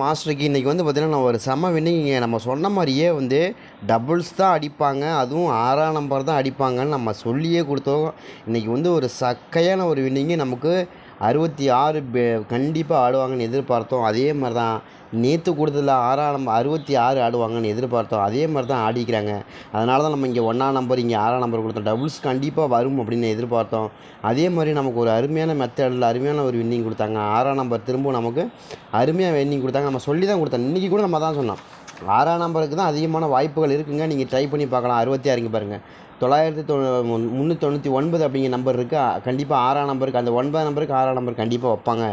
மாஸ்டருக்கு இன்றைக்கி வந்து பார்த்திங்கன்னா நான் ஒரு செம வின்னிங்க. நம்ம சொன்ன மாதிரியே வந்து டபுள்ஸ் தான் அடிப்பாங்க. அதுவும் ஆறாம் நம்பர் தான் அடிப்பாங்கன்னு நம்ம சொல்லியே கொடுத்தோம். இன்றைக்கி வந்து ஒரு சக்கையான ஒரு வின்னிங்கு. நமக்கு அறுபத்தி ஆறு கண்டிப்பாக ஆடுவாங்கன்னு எதிர்பார்த்தோம். அதே மாதிரி தான் நேற்று கொடுத்ததில் ஆறாம் நம்பர் அறுபத்தி ஆறு ஆடுவாங்கன்னு எதிர்பார்த்தோம். அதே மாதிரி தான் ஆடிக்கிறாங்க. அதனால தான் நம்ம இங்கே ஒன்றாம் நம்பர் இங்கே ஆறாம் நம்பர் கொடுத்தோம். டபுள்ஸ் கண்டிப்பாக வரும் அப்படின்னு எதிர்பார்த்தோம். அதே மாதிரி நமக்கு ஒரு அருமையான மெத்தடில் அருமையான ஒரு வின்னிங் கொடுத்தாங்க. ஆறாம் நம்பர் திரும்ப நமக்கு அருமையாக வின்னிங் கொடுத்தாங்க. நம்ம சொல்லி தான் கொடுத்தோம். இன்றைக்கி கூட நம்ம தான் சொன்னோம். ஆறாம் நம்பருக்கு தான் அதிகமான வாய்ப்புகள் இருக்குங்க. நீங்கள் ட்ரை பண்ணி பார்க்கலாம். அறுபத்தி ஆறுங்க பாருங்கள் தொள்ளாயிரத்தி தொ முந்நூற்றி தொண்ணூற்றி ஒன்பது அப்படிங்கிற நம்பர் இருக்குது கண்டிப்பாக ஆறாம் நம்பருக்கு அந்த ஒன்பதாம் நம்பருக்கு ஆறாம் நம்பர் கண்டிப்பாக வைப்பாங்க.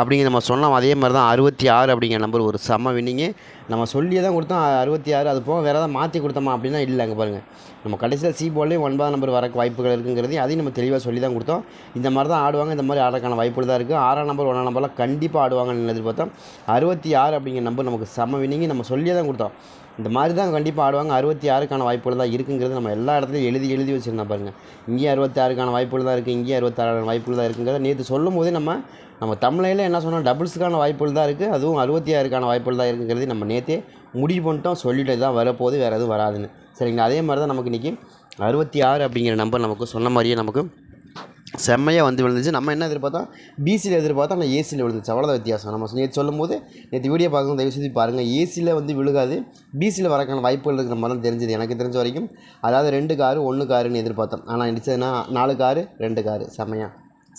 அப்படிங்கிற நம்ம சொன்னோம். அதே மாதிரி தான் அறுபத்தி ஆறு அப்படிங்கிற நம்பர் ஒரு செம்ம வின்னிங்கு நம்ம சொல்லியே தான் கொடுத்தோம். அறுபத்தி ஆறு அது போக வேறு ஏதாவது மாற்றி கொடுத்தோமா அப்படின்னா இல்லை அங்கே பாருங்கள் நம்ம கடைசியில் சி போலே ஒன்பதாம் நம்பர் வரக்கு வாய்ப்புகள் இருக்குங்கிறது அதையும் நம்ம தெளிவாக சொல்லி தான் கொடுத்தோம். இந்த மாதிரி தான் ஆடுவாங்க. இந்த மாதிரி ஆடுறதுக்கான வாய்ப்புகள் தான் இருக்குது ஆறாம் நம்பர் ஒன்றாம் நம்பர்லாம் கண்டிப்பாக ஆடுவாங்கன்னு எதிர்பார்த்தோம் அறுபத்தி ஆறு அப்படிங்கிற நம்பர் நமக்கு செம்ம வின்னிங்கு நம்ம சொல்லியே தான் கொடுத்தோம். இந்த மாதிரி தான் கண்டிப்பாக ஆடுவாங்க. அறுபத்தி ஆறுக்கான வாய்ப்புகள் தான் இருக்குங்கிறது நம்ம எல்லா இடத்துலையும் எழுதி எழுதி வச்சுருந்தோம் பாருங்கள் இங்கேயும் அறுபத்தி ஆறுக்கான வாய்ப்புகள் தான் இருக்குது இங்கேயும் அறுபத்தாறான வாய்ப்புகள் தான் இருக்குங்கிறத நேற்று சொல்லும் போதே நம்ம நம்ம தமிழையில் என்ன சொன்னால் டபுள்ஸுக்கான வாய்ப்புகள் தான் இருக்குது அதுவும் அறுபத்தி ஆறுக்கான வாய்ப்புகள் தான் இருக்குங்கிறது நம்ம நேற்றே முடிவு பண்ணிட்டோம். சொல்லிட்டு தான் வரப்போகுது. வேறு எதுவும் வராதுன்னு. சரிங்களா? அதே மாதிரி தான் நமக்கு இன்றைக்கி அறுபத்தி ஆறு அப்படிங்கிற நம்பர் நமக்கு சொன்ன மாதிரியே நமக்கு செம்மையாக வந்து விழுந்துச்சு. நம்ம என்ன எதிர்பார்த்தோம் பிசியில் எதிர்பார்த்தோம் ஆனால் ஏசியில் விழுந்துச்சு. அவ்வளோதான் வித்தியாசம். நம்ம நேற்று சொல்லும் போது நேற்று வீடியோ பார்க்கணும் தயவு செய்து பாருங்கள் ஏசியில் வந்து விழுகாது. பிசியில் வரக்கான வாய்ப்புகள் இருக்கிற மாதிரி தான் தெரிஞ்சது. எனக்கு தெரிஞ்ச வரைக்கும். அதாவது ரெண்டு காரு ஒன்று காருன்னு எதிர்பார்த்தோம். ஆனால் அடிச்சதுன்னா நாலு காரு ரெண்டு காரு. செம்மையாக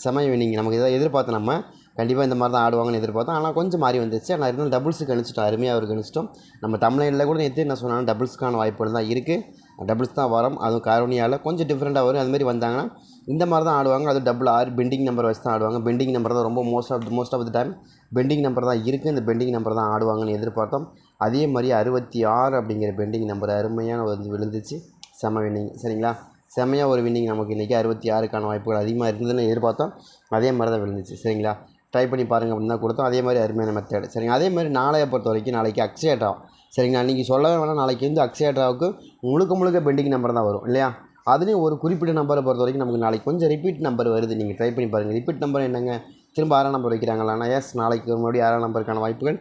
செம்மையை வினிங்க நமக்கு இதை எதிர்பார்த்தோம் நம்ம கண்டிப்பாக இந்த மாதிரி தான் ஆடுவாங்கன்னு எதிர்பார்த்தோம். ஆனால் கொஞ்சம் மாறி வந்துச்சு ஆனால் இருந்தாலும் டபுள்ஸுக்கு கணிச்சிட்டோம். அருமையாக அவர் கணிச்சிட்டோம். நம்ம தமிழ்நாட்டில் கூட நேற்று என்ன சொன்னாலும் டபுள்ஸ்க்கான வாய்ப்புகள் தான் இருக்குது டபுள்ஸ் தான் வரும். அதுவும் காரோனியாவில் கொஞ்சம் டிஃப்ரெண்ட்டாக வரும். அதுமாரி வந்தாங்கன்னா இந்த மாதிரி தான் ஆடுவாங்க. அது டபுள் ஆறு பெண்டிங் நம்பர் வச்சு தான் ஆடுவாங்க. பெண்டிங் நம்பர் தான் ரொம்ப most of most of the time pending number தான் இருக்குது இந்த பெண்டிங் நம்பர் தான் ஆடுவாங்கன்னு எதிர்பார்த்தோம். அதே மாதிரி அறுபத்தி ஆறு அப்படிங்கிற பெண்டிங் நம்பர் அருமையான வந்து விழுந்துச்சு. செம வின்னிங் சரிங்களா? செம்மையாக ஒரு வின்னிங் நமக்கு இன்றைக்கி அறுபத்தி ஆறுக்கான வாய்ப்புகள் அதிகமாக இருந்ததுன்னு எதிர்பார்த்தோம். அதே மாதிரி தான் விழுந்துச்சு. சரிங்களா? ட்ரை பண்ணி பாருங்கள் அப்படின்னு தான் கொடுத்தோம். அதே மாதிரி அருமையான மெத்தேடு சரிங்க? அதே மாதிரி நாளையை பொறுத்த வரைக்கும் நாளைக்கு அக்ஷயட்ரா சரிங்களா? இன்றைக்கி சொல்லவே வேணாம். நாளைக்கு வந்து அக்ஷயட்ராவுக்கு முழுக்க முழுக்க பெண்டிங் நம்பர் தான் வரும். இல்லையா? அதுலேயும் ஒரு குறிப்பிட்ட நம்பரை பொறுத்த வரைக்கும் நமக்கு நாளைக்கு கொஞ்சம் ரிப்பீட் நம்பர் வருது. நீங்கள் ட்ரை பண்ணி பாருங்கள் ரிப்பீட் நம்பர் என்னங்க? திரும்ப ஆறாம் நம்பர் வைக்கிறாங்களாண்ணா எஸ் நாளைக்கு மறுபடியும் ஆறாம் நம்பருக்கான வாய்ப்புகள்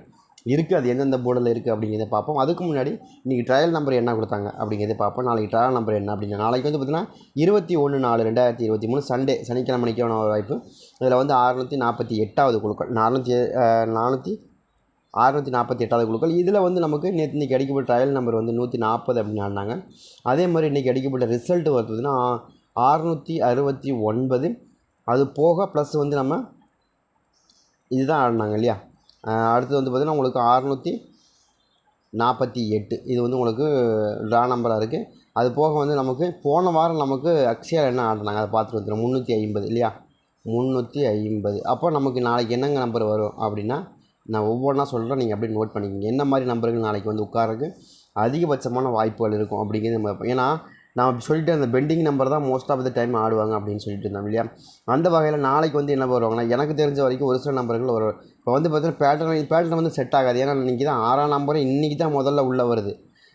இருக்குது அது எந்தெந்த போர்டில் இருக்குது அப்படிங்கிறத பார்ப்போம். அதுக்கு முன்னாடி இன்றைக்கி ட்ரையல் நம்பர் என்ன கொடுத்தாங்க அப்படிங்கிறத பார்ப்போம். நாளைக்கு ட்ரையல் நம்பர் என்ன அப்படிங்க நாளைக்கு வந்து பார்த்திங்கன்னா இருபத்தி ஒன்று நாலு ரெண்டாயிரத்தி இருபத்தி மூணு சண்டே சனிக்கிழமைக்கான வாய்ப்பு. இதில் வந்து அறுநூற்றி நாற்பத்தி எட்டாவது குழுக்கள் நானூற்றி நானூற்றி அறுநூற்றி நாற்பத்தி எட்டாவது குழுக்கள். இதில் வந்து நமக்கு நேற்று இன்றைக்கி அடிக்கப்பட்ட ட்ரையல் நம்பர் வந்து நூற்றி நாற்பது அப்படின்னு ஆடினாங்க அதே மாதிரி இன்றைக்கி அடிக்கப்பட்ட ரிசல்ட் வருதுன்னா அறுநூற்றி அறுபத்தி ஒன்பது. அது போக ப்ளஸ் வந்து நம்ம இதுதான் ஆடினாங்க இல்லையா? அடுத்து வந்து பார்த்திங்கன்னா உங்களுக்கு அறுநூற்றி நாற்பத்தி எட்டு. இது வந்து உங்களுக்கு ட்ரா நம்பராக இருக்குது அது போக வந்து நமக்கு போன வாரம் நமக்கு அக்ஷயா என்ன ஆடினாங்க அதை பார்த்துட்டு வந்துடும் முந்நூற்றி ஐம்பது இல்லையா? முந்நூற்றி ஐம்பது. அப்போ நமக்கு நாளைக்கு என்னங்க நம்பர் வரும் அப்படின்னா நான் ஒவ்வொன்றா சொல்கிறேன் நீங்கள் அப்படியே நோட் பண்ணிக்கோங்க. என்ன மாதிரி நம்பர்கள் நாளைக்கு வந்து உட்காருக்கு அதிகபட்சமான வாய்ப்புகள் இருக்கும் அப்படிங்கிறது நம்ம ஏன்னா நான் அப்படி சொல்லிட்டு அந்த பெண்டிங் நம்பர் தான் மோஸ்ட் ஆஃப் த டைம் ஆடுவாங்க அப்படின்னு சொல்லிட்டு இருந்தோம் இல்லையா? அந்த வகையில் நாளைக்கு வந்து என்ன வருவாங்கன்னா எனக்கு தெரிஞ்ச வரைக்கும் ஒரு சில நம்பர்கள் வரும் இப்போ வந்து பார்த்தீங்கன்னா பேட்டர்ன் பேட்டர்ன் வந்து செட் ஆகாது. ஏன்னா இன்றைக்கி தான் ஆறாம் நம்பரும் இன்றைக்கி தான் முதல்ல உள்ளே வருது.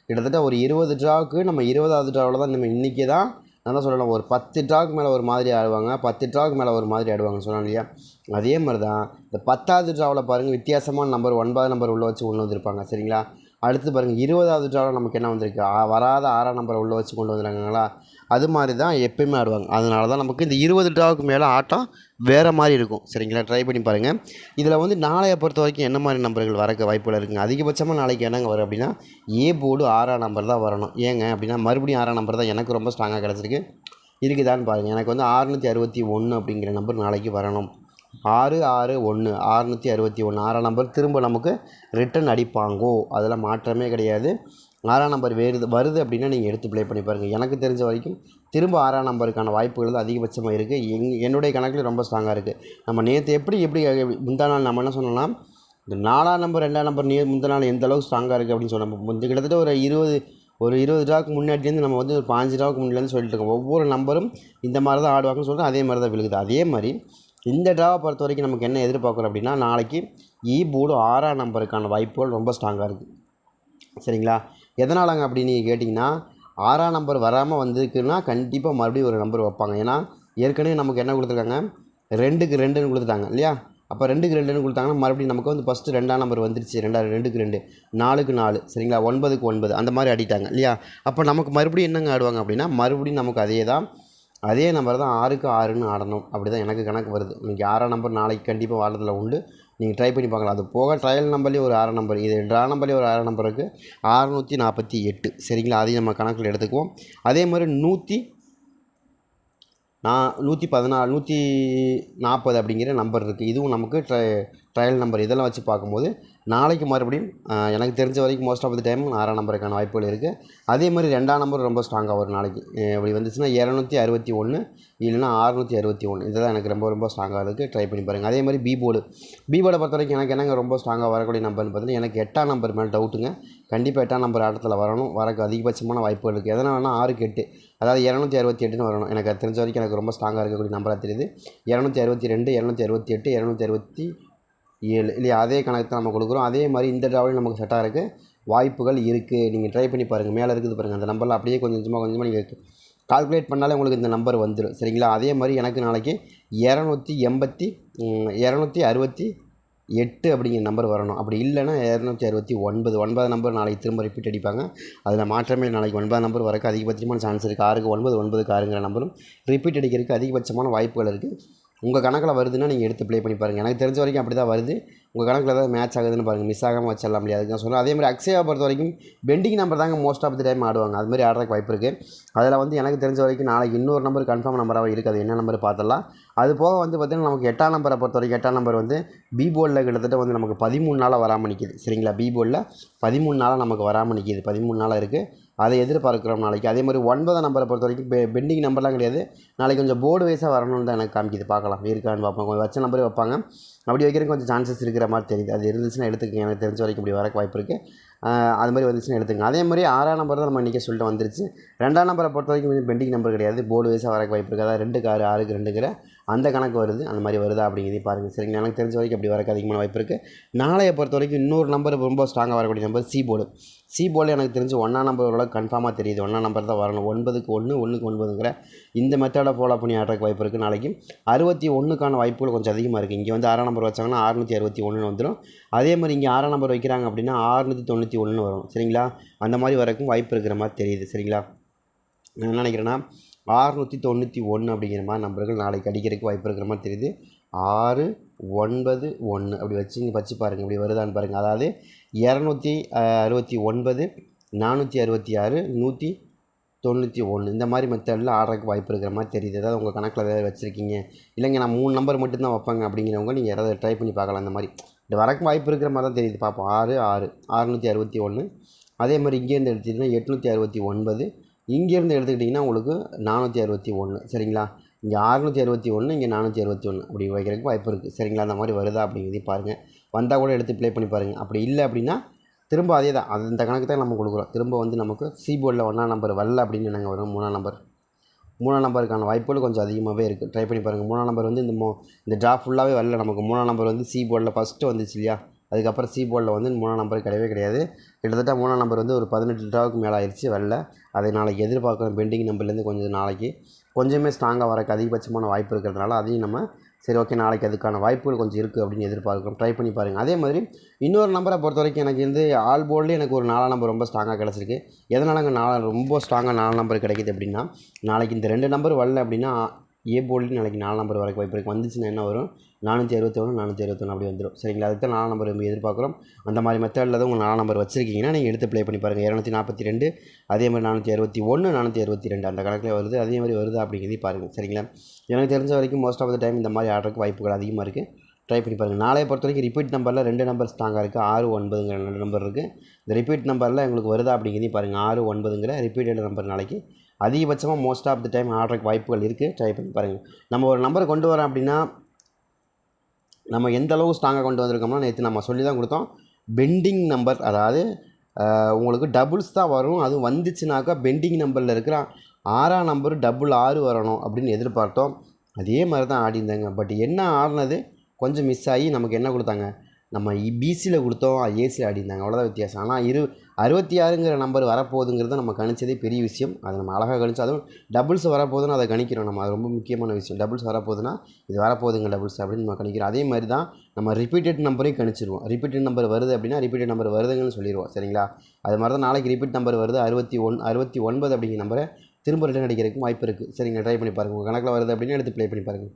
கிட்டத்தட்ட ஒரு இருபது ட்ராவுக்கு நம்ம இருபதாவது ட்ராவில் தான் நம்ம இன்றைக்கி தான் நான் தான் சொல்லலாம் ஒரு பத்து ட்ராவுக்கு மேலே ஒரு மாதிரி ஆடுவாங்க பத்து ட்ராவுக்கு மேலே ஒரு மாதிரி ஆடுவாங்க சொன்னோம் இல்லையா? அதே மாதிரி தான் இந்த பத்தாவது ட்ராவில் பாருங்கள் வித்தியாசமான நம்பர் ஒன்பது நம்பர் உள்ளே வச்சு கொண்டு வந்திருப்பாங்க சரிங்களா? அடுத்து பாருங்கள் இருபதாவது ட்ராவில் நமக்கு என்ன வந்திருக்கு? வராத ஆறாம் நம்பரை உள்ளே வச்சு கொண்டு வந்துருக்காங்களா? அது மாதிரி தான் எப்பயுமே ஆடுவாங்க. அதனால தான் நமக்கு இந்த இருபது ட்ராவுக்கு மேலே ஆட்டம் வேறு மாதிரி இருக்கும். சரிங்களா? ட்ரை பண்ணி பாருங்கள் இதில் வந்து நாளையை பொறுத்த வரைக்கும் என்ன மாதிரி நம்பர்கள் வரக்க வாய்ப்புகள் இருக்குங்க? அதிகபட்சமாக நாளைக்கு என்னங்க வரும் அப்படின்னா ஏ போர்டு ஆறாம் நம்பர் தான் வரணும். ஏங்க அப்படின்னா மறுபடியும் ஆறாம் நம்பர் தான் எனக்கு ரொம்ப ஸ்ட்ராங்காக கிடச்சிருக்கு. இருக்குதான்னு பாருங்கள் எனக்கு வந்து அறுநூற்றி அறுபத்தி ஒன்று அப்படிங்கிற நம்பர் நாளைக்கு வரணும். ஆறு ஆறு ஒன்று ஆறுநூற்றி அறுபத்தி ஒன்று. ஆறாம் நம்பர் திரும்ப நமக்கு ரிட்டன் அடிப்பாங்கோ. அதில் மாற்றமே கிடையாது. ஆறாம் நம்பர் வேறு வருது அப்படின்னா நீங்கள் எடுத்து ப்ளே பண்ணி பாருங்கள் எனக்கு தெரிஞ்ச வரைக்கும் திரும்ப ஆறாம் நம்பருக்கான வாய்ப்புகள் தான் அதிகபட்சமாக இருக்குது எங் என்னுடைய கணக்கில் ரொம்ப ஸ்ட்ராங்காக இருக்குது நம்ம நேற்று எப்படி எப்படி முந்தா நாள் நம்ம என்ன சொன்னோம்னா இந்த நாலாம் நம்பர் ரெண்டாம் நம்பர் நே முந்தா நாள் எந்த அளவுக்கு ஸ்ட்ராங்காக இருக்குது அப்படின்னு சொன்னோம். இந்த கிட்டத்தட்ட ஒரு இருபது ஒரு இருபது ட்ராவுக்கு முன்னாடிலேருந்து நம்ம வந்து ஒரு பாஞ்சு ரூபாவுக்கு முன்னாடிலேருந்து சொல்லிட்டு இருக்கோம். ஒவ்வொரு நம்பரும் இந்த மாதிரி தான் ஆடுவாங்கன்னு சொல்லிட்டு அதே மாதிரி தான் விழுகுது. அதே மாதிரி இந்த ட்ராவை பொறுத்த வரைக்கும் நமக்கு என்ன எதிர்பார்க்குறோம் அப்படின்னா நாளைக்கு இ போர்டு ஆறாம் நம்பருக்கான வாய்ப்புகள் ரொம்ப ஸ்ட்ராங்காக இருக்குது சரிங்களா? எதனாலங்க அப்படின்னு நீங்கள் கேட்டிங்கன்னா ஆறாம் நம்பர் வராமல் வந்திருக்குன்னா கண்டிப்பாக மறுபடியும் ஒரு நம்பர் வைப்பாங்க. ஏன்னா ஏற்கனவே நமக்கு என்ன கொடுத்துருக்காங்க? ரெண்டுக்கு ரெண்டுன்னு கொடுத்துட்டாங்க இல்லையா? அப்போ ரெண்டுக்கு ரெண்டுன்னு கொடுத்தாங்கன்னா மறுபடியும் நமக்கு வந்து ஃபஸ்ட்டு ரெண்டாம் நம்பர் வந்துருச்சு ரெண்டாவது ரெண்டுக்கு ரெண்டு நாலுக்கு நாலு சரிங்களா? ஒன்பதுக்கு ஒன்பது அந்த மாதிரி அடிட்டாங்க இல்லையா? அப்போ நமக்கு மறுபடியும் என்னங்க ஆடுவாங்க அப்படின்னா மறுபடியும் நமக்கு அதே தான் அதே நம்பர் தான் ஆறுக்கு ஆறுன்னு ஆடணும். அப்படி தான் எனக்கு கணக்கு வருது. இன்றைக்கி ஆறாம் நம்பர் நாளைக்கு கண்டிப்பாக வாரத்தில் உண்டு. நீங்கள் ட்ரை பண்ணி பார்க்கலாம். அது போக ட்ரையல் நம்பர்லேயும் ஒரு ஆறாம் நம்பர் இது ட்ரா நம்பர்லேயும் ஒரு ஆறாம் நம்பர் இருக்குது அறநூற்றி நாற்பத்தி எட்டு. சரிங்களா? அதையும் நம்ம கணக்கில் எடுத்துக்குவோம். அதே மாதிரி நூற்றி நான் நூற்றி பதினாலு நூற்றி நாற்பது அப்படிங்கிற நம்பர் இருக்குது இதுவும் நமக்கு ட்ரை ட்ரையல் நம்பர் இதெல்லாம் வச்சு பார்க்கும்போது நாளைக்கு மறுபடியும் எனக்கு தெரிஞ்ச வரைக்கும் மோஸ்ட் ஆஃப் த டைம் ஆறாம் நம்பருக்கான வாய்ப்புகள் இருக்குது அதே மாதிரி ரெண்டாம் நம்பர் ரொம்ப ஸ்ட்ராங்காக வரும் நாளைக்கு இப்படி வந்துச்சுன்னா இரநூத்தி அறுபத்தி ஒன்று இல்லைன்னா அறுநூற்றி அறுபத்தி ஒன்று இதுதான் எனக்கு ரொம்ப ரொம்ப ஸ்ட்ராங்காக இருக்குது ட்ரை பண்ணி பாருங்கள் அதே மாதிரி பி போர்டு பி போர்டை பொறுத்த வரைக்கும் எனக்கு என்னங்க ரொம்ப ஸ்ட்ராங்காக வரக்கூடிய நம்பர்னு பார்த்தீங்கன்னா எனக்கு எட்டாம் நம்பர் மேலே டவுட்டுங்க கண்டிப்பாக எட்டாம் நம்பர் ஆட்டத்தில் வரணும். வரக்கு அதிகபட்சமான வாய்ப்புகள் இருக்குது எதனால்னா ஆறுக்கு எட்டு. அதாவது இரநூத்தி அறுபத்தி எட்டுன்னு வரணும். எனக்கு தெரிஞ்ச வரைக்கும் எனக்கு ரொம்ப ஸ்ட்ராங்காக இருக்கக்கூடிய நம்பராக தெரியுது. இரநூத்தி அறுபத்தி ரெண்டு இரநூத்தி அறுபத்தி எட்டு இரநூத்தி அறுபத்தி ஏழு இல்லையா? அதே கணக்கு தான் நம்ம கொடுக்குறோம். அதே மாதிரி இந்த ட்ராவலும் நமக்கு செட்டாக இருக்குது வாய்ப்புகள் இருக்குது நீங்கள் ட்ரை பண்ணி பாருங்கள் மேலே இருக்குது பாருங்கள் அந்த நம்பரில் அப்படியே கொஞ்சம் கொஞ்சமாக கொஞ்சமாக நீங்கள் கால்குலேட் பண்ணாலே உங்களுக்கு இந்த நம்பர் வந்துடும் சரிங்களா? அதே மாதிரி எனக்கு நாளைக்கு இரநூத்தி எண்பத்தி இரநூத்தி அறுபத்தி எட்டு அப்படிங்கிற நம்பர் வரணும். அப்படி இல்லைன்னா இரநூத்தி அறுபத்தி ஒன்பது. ஒன்பது நம்பர் நாளைக்கு திரும்ப ரிப்பீட் அடிப்பாங்க. அதில் மாற்றமே நாளைக்கு ஒன்பது நம்பர் வரக்கு அதிகபட்சமான சான்ஸ் இருக்குது ஆறுக்கு ஒன்பது ஒன்பதுக்கு ஆறுங்கிற நம்பரும் ரிப்பீட் அடிக்கிறதுக்கு அதிகபட்சமான வாய்ப்புகள் இருக்குது உங்கள் கணக்கில் வருதுன்னா நீங்கள் எடுத்து ப்ளே பண்ணி பாருங்கள் எனக்கு தெரிஞ்ச வரைக்கும் அப்படி தான் வருது. உங்கள் கணக்கில் ஏதாவது மேட்ச் ஆகுதுன்னு பாருங்கள் மிஸ் ஆகாமல் வச்சிடலாம் முடியாது அதுக்கு தான் சொல்லுவேன் அதே மாதிரி அக்ஷயா பொறுத்த வரைக்கும் பெண்டிங் நம்பர் தாங்க மோஸ்ட் ஆஃப் த டைம் ஆடுவாங்க. அது மாதிரி ஆடுறதுக்கு வாய்ப்பு இருக்குது அதில் வந்து எனக்கு தெரிஞ்ச வரைக்கும் நாளைக்கு இன்னொரு நம்பர் கன்ஃபார்ம் நம்பராக இருக்காது. என்ன நம்பர் பார்த்துடலாம். அது போக வந்து பார்த்திங்கன்னா நமக்கு எட்டாம் நம்பரை பொறுத்த வரைக்கும் எட்டாம் நம்பர் வந்து பி போர்டில் கிட்டத்தட்ட வந்து நமக்கு பதிமூணு நாளாக வராமல் நிற்கிது சரிங்களா? பி போர்டில் பதிமூணு நாளாக நமக்கு வராமல் நிற்கிது பதிமூணு நாளாக இருக்குது அதை எதிர்பார்க்குறோம் நாளைக்கு. அதே மாதிரி ஒன்பதாம் நம்பரை பொறுத்த வரைக்கும் பெ பெண்டிங் நம்பர்லாம் கிடையாது. நாளைக்கு கொஞ்சம் போர்டு வைஸாக வரணும்னு தான் எனக்கு காமிக்குது. பார்க்கலாம். இருக்கான்னு பார்ப்போம். கொஞ்சம் வச்ச நம்பரே வைப்பாங்க. அப்படி வைக்கிறதுக்கு கொஞ்சம் சான்சஸ் இருக்கிற மாதிரி தெரியுது. அது இருந்துச்சுன்னா எடுத்துக்கங்க. எனக்கு தெரிஞ்ச வரைக்கும் இப்படி வரக்கு வாய்ப்பு இருக்குது அது மாதிரி வந்துச்சுன்னா எடுத்துங்க அதே மாதிரி ஆறாம் நம்பர் தான் நம்ம இன்றைக்கி சொல்லிட்டு வந்துருச்சு. ரெண்டாம் நம்பரை பொறுத்த வரைக்கும் கொஞ்சம் பெண்டிங் நம்பர் கிடையாது. போர்டு வைஸாக வரக்கு வாய்ப்பு இருக்குது அதாவது ரெண்டுக்கு ஆறு ஆறுக்கு ரெண்டுங்கிற அந்த கணக்கு வருது. அந்த மாதிரி வருதா அப்படிங்கிறதையும் பாருங்கள் சரிங்களா எனக்கு தெரிஞ்ச வரைக்கும் அப்படி வரக்கு அதிகமான வாய்ப்பு இருக்குது நாளைய பொறுத்த வரைக்கும் இன்னொரு நம்பர் ரொம்ப ஸ்ட்ராங்காக வரக்கூடிய நம்பர் சி போர்டு சி போர்டில் எனக்கு தெரிஞ்சு ஒன்றாம் நம்பர் ஓரளவுக்கு கன்ஃபார்மாக தெரியுது. ஒன்றாம் நம்பர் தான் வரணும். ஒன்பதுக்கு ஒன்று ஒன்றுக்கு ஒன்பதுங்கிற இந்த மெத்தடை ஃபாலோ பண்ணி ஆடுறதுக்கு வாய்ப்பு இருக்குது நாளைக்கு. அறுபத்தி ஒன்றுக்கான வாய்ப்புகள் கொஞ்சம் அதிகமாக இருக்குது இங்கே வந்து ஆறாம் நம்பர் வச்சாங்கன்னா அறுநூற்றி அறுபத்தி ஒன்றுன்னு வந்துடும் அதே மாதிரி இங்கே ஆறாம் நம்பர் வைக்கிறாங்க அப்படின்னா ஆறுநூற்றி தொண்ணூற்றி ஒன்றுன்னு வரும். சரிங்களா? அந்த மாதிரி வரக்கும் வாய்ப்பு இருக்கிற மாதிரி தெரியுது. சரிங்களா? நான் என்ன நினைக்கிறேன்னா ஆறுநூற்றி தொண்ணூற்றி ஒன்று அப்படிங்கிற மாதிரி நம்பர்கள் நாளைக்கு அடிக்கிறதுக்கு வாய்ப்பு இருக்கிற மாதிரி தெரியுது. ஆறு ஒன்பது ஒன்று அப்படி வச்சு இங்கே வச்சு பாருங்கள் இப்படி வருதான்னு பாருங்கள் அதாவது இரநூத்தி அறுபத்தி ஒன்பது நானூற்றி அறுபத்தி ஆறு நூற்றி தொண்ணூற்றி ஒன்று இந்த மாதிரி மெத்தடில் ஆடுறதுக்கு வாய்ப்பு இருக்கிற மாதிரி தெரியுது. ஏதாவது உங்கள் கணக்கில் ஏதாவது வச்சுருக்கீங்க? இல்லைங்க நான் மூணு நம்பர் மட்டும்தான் வைப்பாங்க அப்படிங்கிறவங்க நீங்கள் யாராவது ட்ரை பண்ணி பார்க்கலாம். இந்த மாதிரி. இந்த வரக்கு வாய்ப்பு இருக்கிற மாதிரி தான் தெரியுது. பார்ப்போம் ஆறு ஆறு. ஆறுநூற்றி அறுபத்தி ஒன்று அதே மாதிரி இங்கேருந்து எடுத்துக்கிட்டிங்கன்னா எட்நூற்றி அறுபத்தி ஒன்பது இங்கேருந்து எடுத்துக்கிட்டிங்கன்னா உங்களுக்கு நானூற்றி அறுபத்தி ஒன்று. சரிங்களா? இங்கே அறுநூற்றி அறுபத்தி ஒன்று இங்கே நானூற்றி அறுபத்தி ஒன்று அப்படி வைக்கிறதுக்கு வாய்ப்பு இருக்குது சரிங்களா? அந்த மாதிரி வருதா அப்படிங்கிறதையும் பாருங்கள் வந்தால் கூட எடுத்து ப்ளே பண்ணி பாருங்கள் அப்படி இல்லை அப்படின்னா திரும்ப அதே தான். அது இந்த கணக்கு தான் நம்ம கொடுக்குறோம். திரும்ப வந்து நமக்கு சிபோர்டில் ஒன்றாம் நம்பர் வரல அப்படின்னு நாங்கள் வரும்? மூணாம் நம்பர் மூணாம் நம்பருக்கான வாய்ப்புகள் கொஞ்சம் அதிகமாகவே இருக்குது ட்ரை பண்ணி பாருங்கள் மூணாம் நம்பர் வந்து இந்த மோ இந்த ட்ரா ஃபுல்லாகவே வரல. நமக்கு மூணாம் நம்பர் வந்து சி போர்டில் ஃபஸ்ட்டு வந்துச்சு இல்லையா? அதுக்கப்புறம் சி போர்டில் வந்து மூணாம் நம்பர் கிடையவே கிடையாது. கிட்டத்தட்ட மூணாம் நம்பர் வந்து ஒரு பதினெட்டு ட்ராவுக்கு மேலே ஆயிடுச்சு வரல. அதை நாளைக்கு எதிர்பார்க்குறோம். பெண்டிங் நம்பர்லேருந்து கொஞ்சம் நாளைக்கு. கொஞ்சமே ஸ்ட்ராங்காக வரக்கு அதிகபட்சமான வாய்ப்பு இருக்கிறதுனால அதையும் நம்ம சரி ஓகே நாளைக்கு அதுக்கான வாய்ப்புகள் கொஞ்சம் இருக்குது அப்படின்னு எதிர்பார்க்குறோம். ட்ரை பண்ணி பாருங்கள் அதே மாதிரி இன்னொரு நம்பரை பொறுத்த வரைக்கும் எனக்கு வந்து ஆல் போர்டில் எனக்கு ஒரு நாலாம் நம்பர் ரொம்ப ஸ்ட்ராங்காக கிடச்சிருக்கு. எதனால் அங்கே நாலு ரொம்ப ஸ்ட்ராங்காக நாலு நம்பர் கிடைக்கிது அப்படின்னா நாளைக்கு இந்த ரெண்டு நம்பர் வரல அப்படின்னா ஏ போல்டு நாளைக்கு நாலு நம்பர் வரைக்கும் வாய்ப்பு இருக்குது வந்துச்சுன்னா என்ன வரும்? நானூற்றி அறுபத்தொன்று நானூற்றி அறுபத்தொன்று அப்படி வந்துடும் சரிங்களா? அதுக்கு தான் நம்பர் நம்ம எதிர்பார்க்குறோம். அந்த மாதிரி மெத்தடில் தான் உங்கள் நாலு நம்பர் வச்சிருக்கீங்கன்னா நீங்கள் எடுத்து ப்ளே பண்ணி பாருங்கள் இரநூத்தி நாற்பத்தி ரெண்டு அதே மாதிரி நானூற்றி அறுபத்தி ஒன்று நானூற்றி அறுபத்தி ரெண்டு. அந்த கணக்கில் வருது அதே மாதிரி வருது அப்படிங்கிறதையும் பாருங்கள் சரிங்களா? எனக்கு தெரிஞ்ச வரைக்கும் மோஸ்ட் ஆஃப் த டைம் இந்த மாதிரி ஆடுறதுக்கு வாய்ப்புகள் அதிகமாக இருக்குது ட்ரை பண்ணி பாருங்கள் நாளைய பொறுத்த வரைக்கும் ரிப்பீட் நம்பரில் ரெண்டு நம்பர் ஸ்ட்ராங்காக இருக்குது ஆறு ஒன்பதுங்கிற ரெண்டு நம்பர் இருக்குது இந்த ரிப்பீட் நம்பரில் எங்களுக்கு வருதா அப்படிங்கிறதையும் பாருங்கள் ஆறு ஒன்பதுங்கிற ரிப்பீட்டட் நம்பர் நாளைக்கு அதிகபட்சமாக மோஸ்ட் ஆஃப் த டைம் ஆடுறதுக்கு வாய்ப்புகள் இருக்குது ட்ரை பண்ணி பாருங்கள் நம்ம ஒரு நம்பரை கொண்டு வரோம் அப்படின்னா நம்ம எந்த அளவு ஸ்ட்ராங்காக கொண்டு வந்திருக்கோம்னா நேற்று நம்ம சொல்லி தான் கொடுத்தோம். பெண்டிங் நம்பர் அதாவது உங்களுக்கு டபுள்ஸ் தான் வரும். அதுவும் வந்துச்சுனாக்கா பெண்டிங் நம்பரில் இருக்கிற ஆறாம் நம்பர் டபுள் ஆறு வரணும் அப்படின்னு எதிர்பார்த்தோம். அதே மாதிரி தான் ஆடிருந்தாங்க பட் என்ன ஆடினது? கொஞ்சம் மிஸ் ஆகி நமக்கு என்ன கொடுத்தாங்க? நம்ம பிசியில் கொடுத்தோம். ஏசியில் ஆடிருந்தாங்க அவ்வளோதான் வித்தியாசம். ஆனால் இரு அறுபத்தி ஆறுங்கிற நம்பர் வரப்போகுதுங்கிறத நம்ம கணிச்சதே பெரிய விஷயம். அதை நம்ம அழகாக கணிச்சு அதுவும் டபுள்ஸ் வரப்போகுதுன்னு அதை கணிக்கிறோம் நம்ம. அது ரொம்ப முக்கியமான விஷயம். டபுள்ஸ் வரப்போகுதுன்னா இது வரப்போகுதுங்க டபுள்ஸ் அப்படின்னு நம்ம கணிக்கிறோம். அதே மாதிரி தான் நம்ம ரிப்பீட்டட் நம்பரையும் கணிச்சிருவோம். ரிப்பீட்டட் நம்பர் வருது அப்படின்னா ரிப்பீட்டட் நம்பர் வருதுங்கன்னு சொல்லிடுவோம் சரிங்களா? அது மாதிரி தான் நாளைக்கு ரிப்பீட் நம்பர் வருது. அறுபத்தி ஒன் அறுபத்தி ஒன்பது அப்படிங்கிற நம்பரை திரும்ப ரிட்டர்ன் அடிக்கிறதுக்கு வாய்ப்பு இருக்குது சரிங்க ட்ரை பண்ணி பாருங்கள் உங்கள் கணக்கில் வருது அப்படின்னா எடுத்து ப்ளே பண்ணி பாருங்கள்